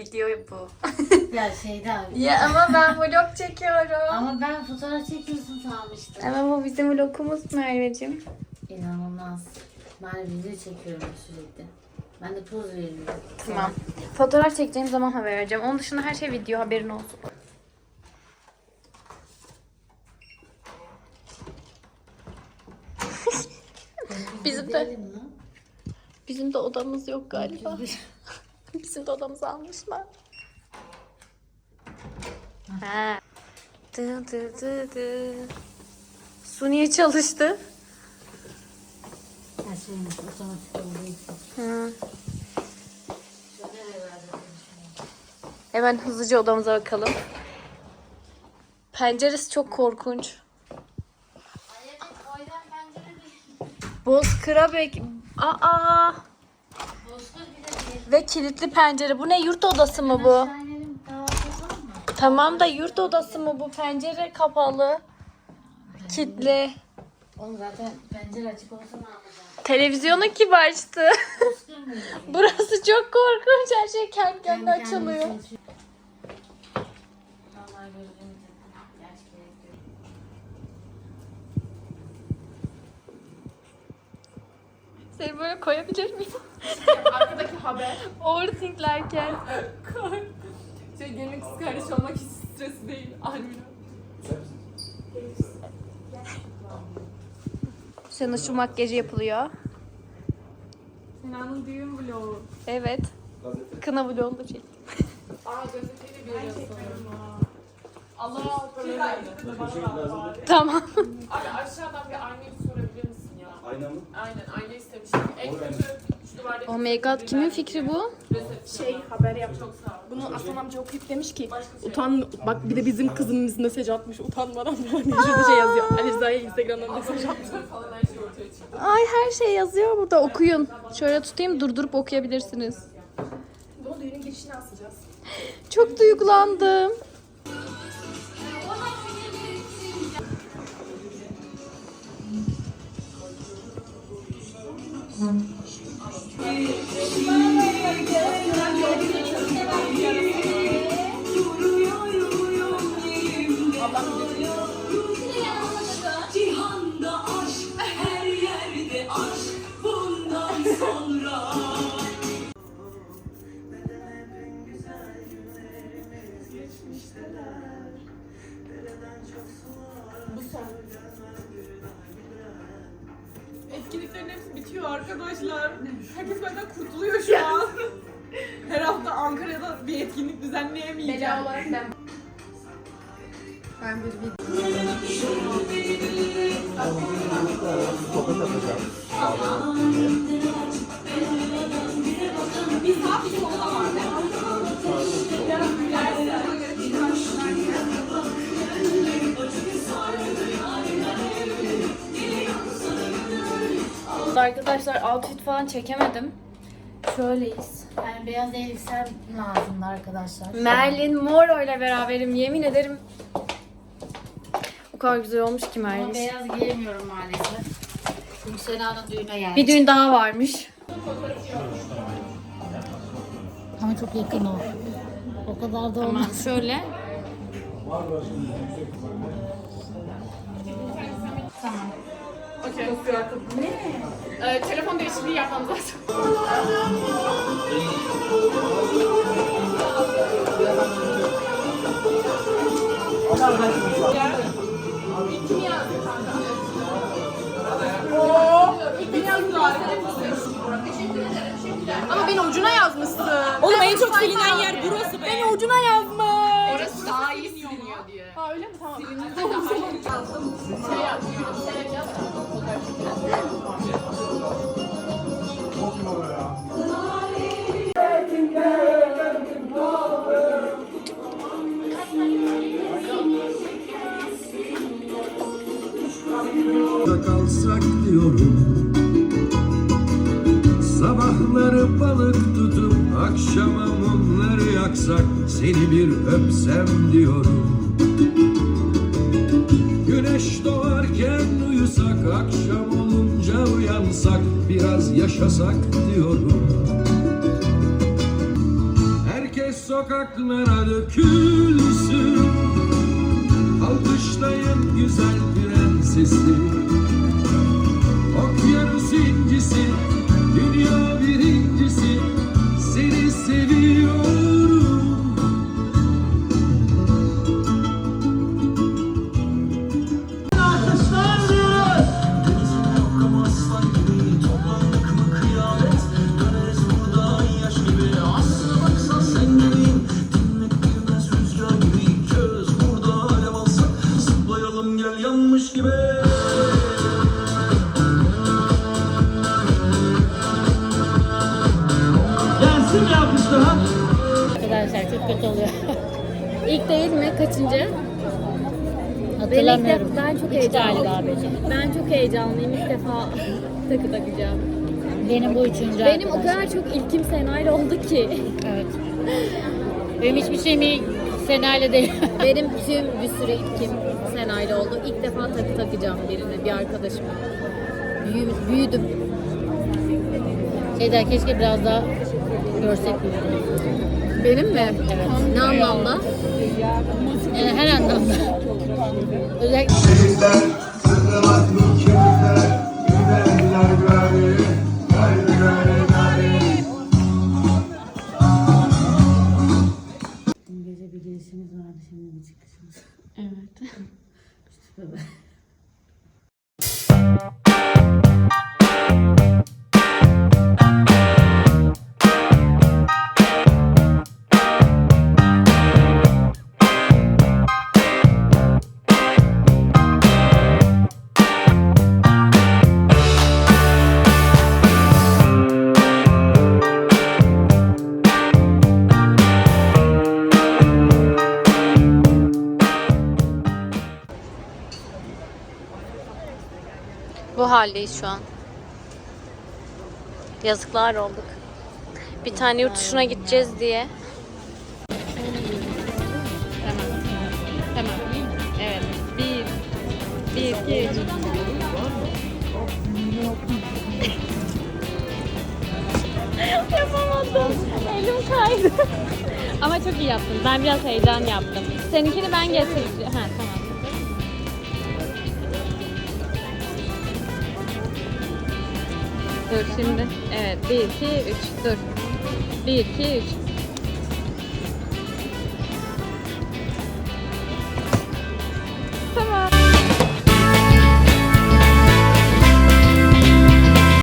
video bu. Ya şeyde abi. ya ama ben vlog çekiyorum. Ama ben fotoğraf çekiyorsun sanmıştım. Ama bu bizim vlogumuz Merveciğim. İnanılmaz. Ben video çekiyorum sürekli. Ben de poz veriyorum. Tamam. Fotoğraf çekeceğim zaman haber vereceğim. Onun dışında her şey video haberin olsun. Bizim de bizim de odamız yok galiba. Bizim de odamızı almışlar. Ha. Dı dı dı dı. Su niye çalıştı? Her şeyimiz otomatik. Hı. Hemen hızlıca odamıza bakalım. Penceresi çok korkunç. Bozkıra bek... Aa! Bozkır bir de değil. Ve kilitli pencere. Bu ne yurt odası mı bu? Tamam da yurt odası mı bu? Pencere kapalı. Kilitli. Oğlum zaten pencere açık olsa ne yapacağım? Televizyonu kim açtı? Burası çok korkunç. Her şey kendi kendine açılıyor. Seni böyle koyabilir miyim? Arkadaki haber. Overthinklerken. Şey gelin kız kardeş olmak hiç stresi değil. Almina. Senin şu makyajı yapılıyor. Sinan'ın düğün vlogu. Evet. Kına vlogunu da çek. Aa gazeteyle görüyorsun. Allah verdi. Tamam. Abi aşağıdan bir ya? Ayna mı? Aynen ayna istemiştim. En kötü şu duvardaki Oh my god kimin fikri bu? şey haber yaptım. Çok sağ ol. Bunu Aslan amca okuyup demiş ki utan bak bir de bizim kızımız mesaj atmış utanmadan falan diye şurada şey yazıyor. Ali Rıza'ya Instagram'dan mesaj atmış. Falan her şey ortaya çıktı. Ay her şey yazıyor burada okuyun. Şöyle tutayım durdurup okuyabilirsiniz. Bunu düğünün girişine asacağız. Çok duygulandım. Cihanda aşk, her yerde aşk bundan sonra. Etkinliklerin hepsi bitiyor arkadaşlar. Herkes benden kurtuluyor şu an. Her hafta Ankara'da bir etkinlik düzenleyemeyeceğim. Arkadaşlar outfit falan çekemedim. Şöyleyiz. Yani beyaz elbisem lazımdı arkadaşlar. Merlin Moro ile beraberim yemin ederim. O kadar güzel olmuş ki Ama Merlin. beyaz giyemiyorum maalesef. Çünkü Sena'nın düğüne geldi. Bir düğün daha varmış. Ama çok yakın o. O kadar da olmaz. Şöyle. Ne? Ee, telefon değişikliği yapmam lazım. Yazdı kanka? Yazdı? Ama beni ucuna yazmışsın. Oğlum en çok silinen yer burası be. Beni ucuna yazmış. Orası daha iyi siliniyor diye. Ha öyle mi? Tamam. Şey yap, yürü, yaz. da kalsak diyorum. Sabahları balık tutup akşama mumları yaksak Seni bir öpsem diyorum Güneş doğarken uyusak akşam olunca uyansak Biraz yaşasak diyorum. Herkes sokaklara dökülsün. Alkışlayın güzel prensesi değil mi? Kaçıncı? Hatırlamıyorum. Ben, ilk defa- ben çok Üç heyecanlıyım. Ben çok heyecanlıyım. İlk defa takı takacağım. Benim bu üçüncü Benim o arkadaşlar. kadar çok ilkim Sena'yla oldu ki. Evet. Benim hiçbir şeyimi Sena'yla değil. Benim tüm bir sürü ilkim Sena'yla oldu. İlk defa takı takacağım birine, bir arkadaşıma. Büyü, büyüdüm. Şeyden keşke biraz daha görsek. Benim mi? Evet. Ne anlamda? Yani her anlamda. Özellikle Dün gece bir girişimiz vardı, şimdi bir çıkışımız. Evet. Bu haldeyiz şu an. Yazıklar olduk. Bir tane yurt dışına gideceğiz diye. Hemen. Evet. Bir. Bir, iki. Yapamadım. Elim kaydı. Ama çok iyi yaptın. Ben biraz heyecan yaptım. Seninkini ben getireceğim. Ha tamam. Dur şimdi. Evet. 1, 2, 3. Dur. 1, 2, 3.